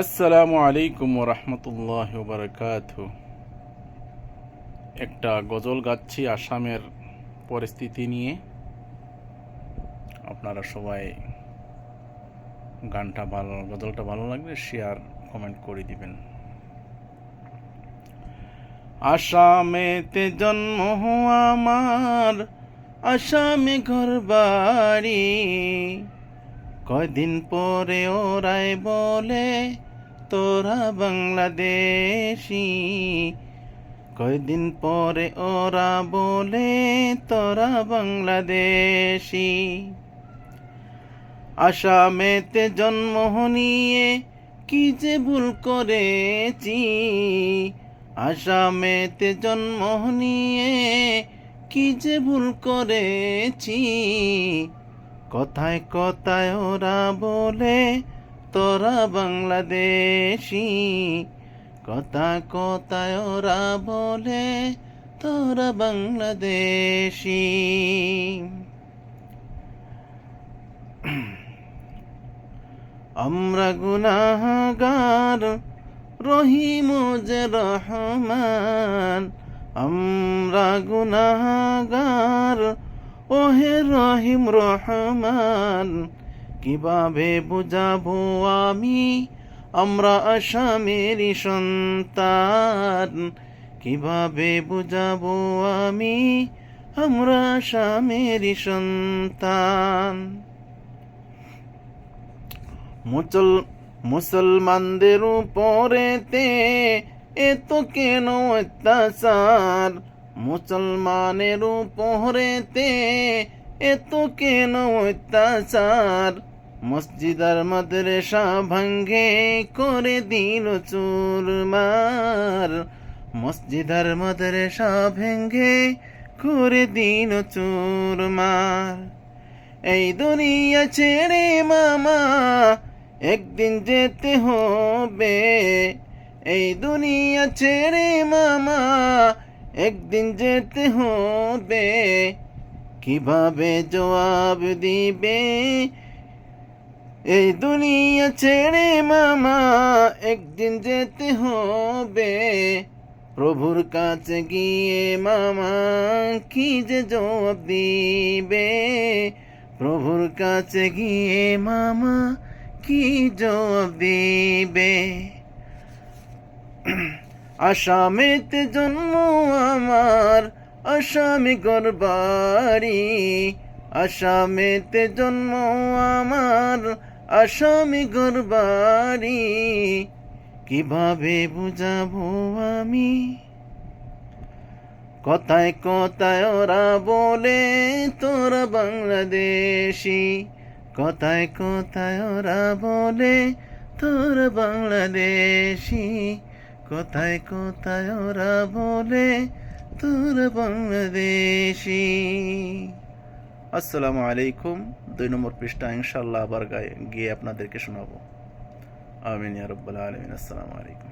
আসসালামু আলাইকুম রহমতুল্লাহ বারকাত একটা গজল গাচ্ছি আসামের পরিস্থিতি নিয়ে। আপনারা সবাই গানটা ভালো, গজলটা ভালো লাগলে শেয়ার কমেন্ট করে দিবেন। আসামেতে জন্ম আমার আসামে ঘর বাড়ি কয়দিন পরে ওরাই বলে, তোরা বাংলাদেশি। কয়দিন পরে ওরা বলে, তোরা বাংলাদেশি। আসামেতে জন্ম নিয়ে কি যে ভুল করেছি, আসামেতে জন্ম নিয়ে কি যে ভুল করেছি। কথায় কথায় ওরা বলে, তোরা বাংলাদেশি। কথা কথায় ওরা বলে, তোরা বাংলাদেশি। আমরা গুনাহগার, রহিম যে রহমান। আমরা গুনাহগার ওহে রহিম রহমান, কীভাবে বুঝাবো আমি? আমরা আসামেরই সন্তান, কীভাবে বুঝাবো আমি? আমরা আসামেরই সন্তান। মুসল, মুসলমানদের উপরেতে এত কেন অত্যাচার? মুসলমানের উপরেতে এত কেন অত্যাচার? মসজিদার মাদ্রাসা ভাঙ্গে করে দিল চুরমার মসজিদার মাদ্রাসা ভেঙ্গে করে দিল চুরমার এই দুনিয়া ছেড়ে মামা, একদিন যেতে হবে। এই দুনিয়া ছেড়ে মামা একদিন যেতে হবে। কীভাবে জবাব দিবে? এই দুনিয়া ছেড়ে মামা, একদিন যেতে হবে। প্রভুর কাছে গিয়ে মামা, কি যে জবাব দিবে? প্রভুর কাছে গিয়ে মামা, কি জবাব দিবে? আসামেতে জন্ম আমার, আসামে গরবাড়ি আসামেতে জন্ম আমার, আসামে গরবাড়ি কীভাবে বুঝাবো আমি? কথায় কথায় ওরা বলে, তোরা বাংলাদেশি। কথায় কথায় ওরা বলে, তোরা বাংলাদেশি। কোথায় কোথায় ওরা বলে তোর বাংলাদেশি? আসসালামু আলাইকুম। দুই নম্বর পৃষ্ঠা ইনশাল্লাহ আবার গায়ে গিয়ে আপনাদেরকে শোনাবো। আমিন ইয়ারব্বাল আলমিন। আসসালামু আলাইকুম।